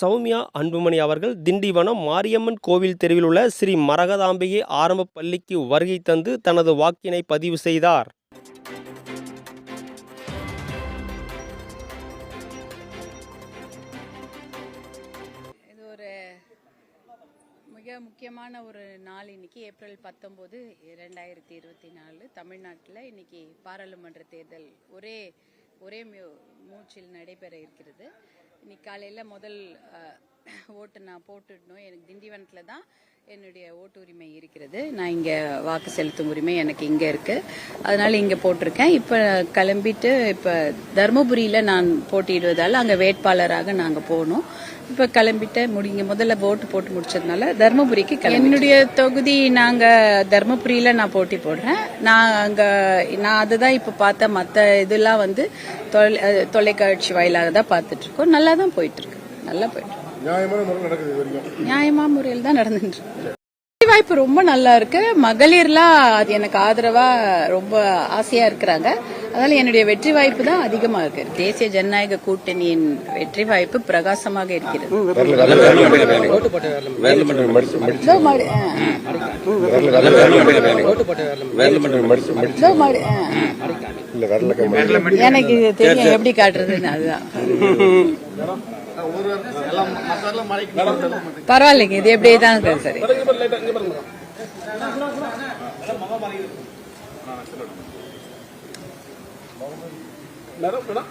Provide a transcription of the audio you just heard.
சௌமியா அன்புமணி அவர்கள் திண்டிவனம் மாரியம்மன் கோவில் தெருவில் உள்ள ஸ்ரீ மரகதாம்பிகை ஆரம்ப பள்ளிக்கு வருகை தந்து தனது வாக்கினை பதிவு செய்தார். இது ஒரு மிக முக்கியமான ஒரு நாள் இன்னைக்கு ஏப்ரல் பத்தொம்போது ரெண்டாயிரத்தி இருபத்தி நாலு தமிழ்நாட்டில் இன்னைக்கு பாராளுமன்ற தேர்தல் ஒரே ஒரே மூச்சில் நடைபெற இருக்கிறது. இன்னைக்கு காலையில் முதல் ஓட்டு நான் போட்டுடணும். எனக்கு திண்டிவனத்தில் தான் என்னுடைய ஓட்டு உரிமை இருக்கிறது. நான் இங்கே வாக்கு செலுத்தும் உரிமை எனக்கு இங்கே இருக்கு. அதனால இங்கே போட்டிருக்கேன். இப்போ கிளம்பிட்டு இப்போ தருமபுரியில் நான் போட்டியிடுவதால் அங்கே வேட்பாளராக நாங்கள் போனோம் இப்போ கிளம்பிட்டு முடிங்க முதல்ல ஓட்டு போட்டு முடிச்சதுனால தருமபுரிக்கு என்னுடைய தொகுதி நாங்கள் தருமபுரியில் நான் போட்டி போடுறேன். நான் அங்கே நான் அதுதான் இப்போ பார்த்த மற்ற இதெல்லாம் வந்து தொலை- தொலைக்காட்சி வாயிலாக தான் பார்த்துட்ருக்கோம் நல்லா தான் போயிட்டு இருக்கு. நல்லா போயிட்டு இருக்கு. நியாயமான முறையில் நடக்குது இது வரைக்கும். நியாயமா முறையில் தான் நடந்துட்டு வாய்ப்பு ரொம்ப நல்லா இருக்கு. மகளிர்லாம் அது எனக்கு ஆதரவா ரொம்ப ஆசையா இருக்கிறாங்க. அதனால என்னுடைய வெற்றி வாய்ப்பு தான் அதிகமா இருக்கு. தேசிய ஜனநாயக கூட்டணியின் வெற்றி வாய்ப்பு பிரகாசமாக இருக்கிறது. இல்ல வரல எனக்கு இது தெரியும் எப்படி காட்டுறதுன்னு அதுதான். பரவாயில்லைங்க இது எப்படியே தான் இருக்கு சரி. Madam madam